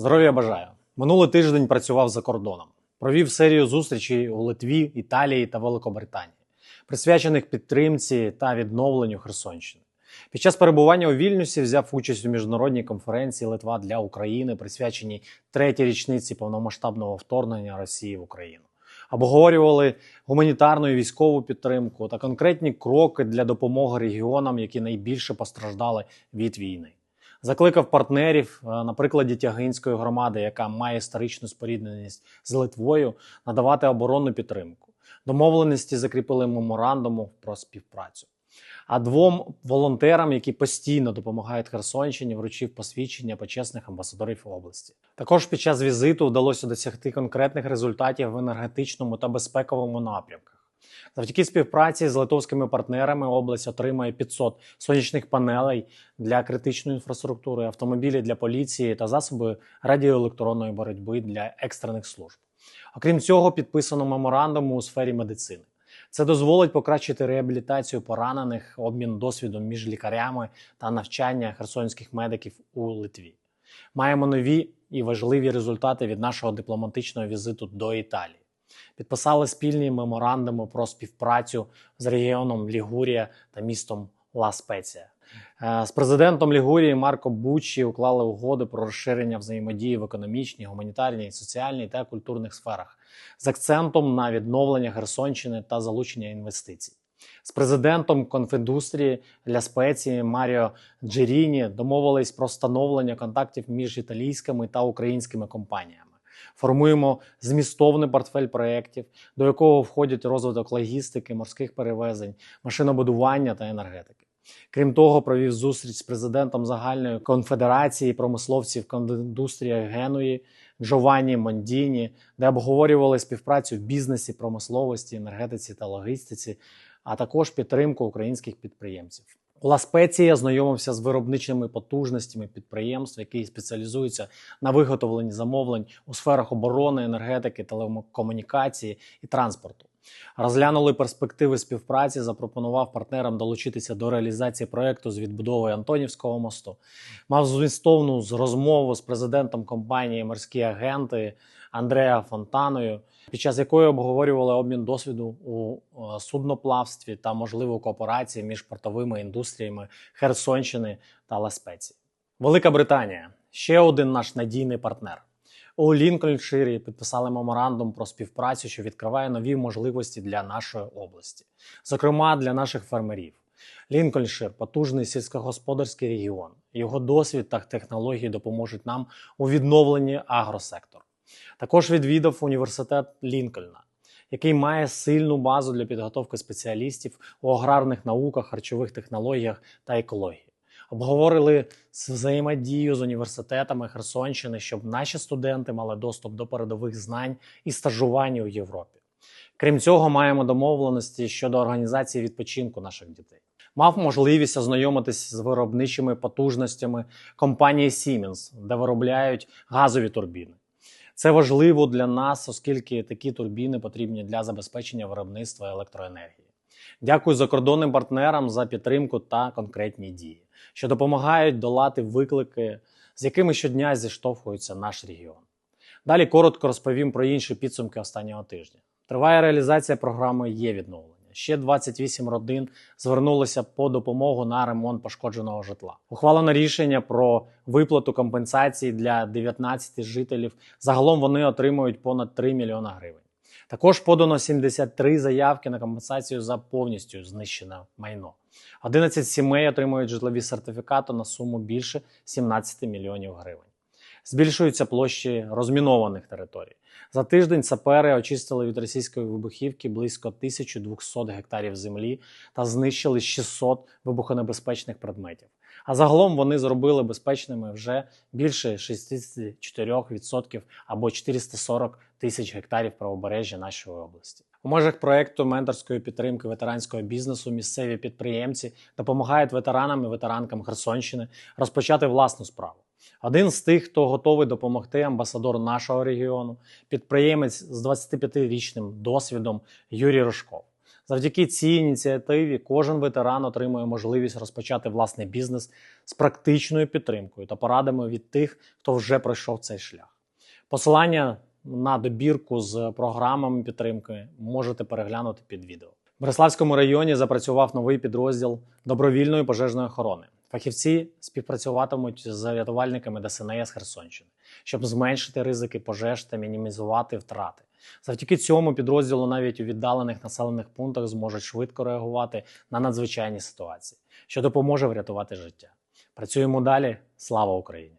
Здоров'я бажаю. Минулий тиждень працював за кордоном. Провів серію зустрічей у Литві, Італії та Великобританії, присвячених підтримці та відновленню Херсонщини. Під час перебування у Вільнюсі взяв участь у міжнародній конференції Литва для України, присвяченій третій річниці повномасштабного вторгнення Росії в Україну. Обговорювали гуманітарну і військову підтримку та конкретні кроки для допомоги регіонам, які найбільше постраждали від війни. Закликав партнерів е, на прикладі Тягинської громади, яка має історичну спорідненість з Литвою, надавати оборонну підтримку. Домовленості закріпили меморандуму про співпрацю. А двом волонтерам, які постійно допомагають Херсонщині, вручив посвідчення почесних амбасадорів області. Також під час візиту вдалося досягти конкретних результатів в енергетичному та безпековому напрямках. Завдяки співпраці з литовськими партнерами область отримає 500 сонячних панелей для критичної інфраструктури, автомобілі для поліції та засоби радіоелектронної боротьби для екстрених служб. Окрім цього, підписано меморандум у сфері медицини. Це дозволить покращити реабілітацію поранених, обмін досвідом між лікарями та навчання херсонських медиків у Литві. Маємо нові і важливі результати від нашого дипломатичного візиту до Італії. Підписали спільні меморандуми про співпрацю з регіоном Лігурія та містом Ла Спеція. Е, З президентом Лігурії Марко Буччі уклали угоди про розширення взаємодії в економічній, гуманітарній, соціальній та культурних сферах з акцентом на відновлення Херсонщини та залучення інвестицій. З президентом Конфіндустрії для спеції Маріо Джеріні домовились про встановлення контактів між італійськими та українськими компаніями. Формуємо змістовний портфель проєктів, до якого входять розвиток логістики, морських перевезень, машинобудування та енергетики. Крім того, провів зустріч з президентом загальної конфедерації промисловців кондустрія Генуї Джованні Мондіні, де обговорювали співпрацю в бізнесі, промисловості, енергетиці та логістиці, а також підтримку українських підприємців. Ласпеції я знайомився з виробничими потужностями підприємств, які спеціалізуються на виготовленні замовлень у сферах оборони, енергетики, телекомунікації і транспорту. Розглянули перспективи співпраці, запропонував партнерам долучитися до реалізації проекту з відбудови Антонівського мосту. Мав змістовну розмову з президентом компанії Морські агенти Андреа Фонтаною, під час якої обговорювали обмін досвіду у е, судноплавстві та можливу кооперацію між портовими індустріями Херсонщини та Ласпеції. Велика Британія ще один наш надійний партнер. У Лінкольнширі підписали меморандум про співпрацю, що відкриває нові можливості для нашої області, зокрема для наших фермерів. Лінкольншир потужний сільськогосподарський регіон. Його досвід та технології допоможуть нам у відновленні агросектору. Також відвідав університет Лінкольна, який має сильну базу для підготовки спеціалістів у аграрних науках, харчових технологіях та екології. Обговорили взаємодію з університетами Херсонщини, щоб наші студенти мали доступ до передових знань і стажування у Європі. Крім цього, маємо домовленості щодо організації відпочинку наших дітей. Мав можливість ознайомитись з виробничими потужностями компанії Siemens, де виробляють газові турбіни. Це важливо для нас, оскільки такі турбіни потрібні для забезпечення виробництва електроенергії. Дякую закордонним партнерам за підтримку та конкретні дії, що допомагають долати виклики, з якими щодня зіштовхується наш регіон. Далі коротко розповім про інші підсумки останнього тижня. Триває реалізація програми є відновлення. Ще 28 родин звернулися по допомогу на ремонт пошкодженого житла. Ухвалено рішення про виплату компенсації для 19 жителів. Загалом вони отримують понад 3 мільйона гривень. Також подано 73 заявки на компенсацію за повністю знищене майно. 11 сімей отримують житлові сертифікати на суму більше 17 мільйонів гривень. Збільшуються площі розмінованих територій. За тиждень сапери очистили від російської вибухівки близько 1200 гектарів землі та знищили 600 вибухонебезпечних предметів. А загалом вони зробили безпечними вже більше 64% або 440 тисяч гектарів правобережжя нашої області. У межах проекту менторської підтримки ветеранського бізнесу місцеві підприємці допомагають ветеранам і ветеранкам Херсонщини розпочати власну справу. Один з тих, хто готовий допомогти, амбасадор нашого регіону, підприємець з 25-річним досвідом Юрій Рожков. Завдяки цій ініціативі кожен ветеран отримує можливість розпочати власний бізнес з практичною підтримкою та порадами від тих, хто вже пройшов цей шлях. Посилання на добірку з програмами підтримки можете переглянути під відео. В Береславському районі запрацював новий підрозділ добровільної пожежної охорони. Фахівці співпрацюватимуть з рятувальниками ДСНС Херсонщини, щоб зменшити ризики пожеж та мінімізувати втрати. Завдяки цьому підрозділу навіть у віддалених населених пунктах зможуть швидко реагувати на надзвичайні ситуації, що допоможе врятувати життя. Працюємо далі. Слава Україні!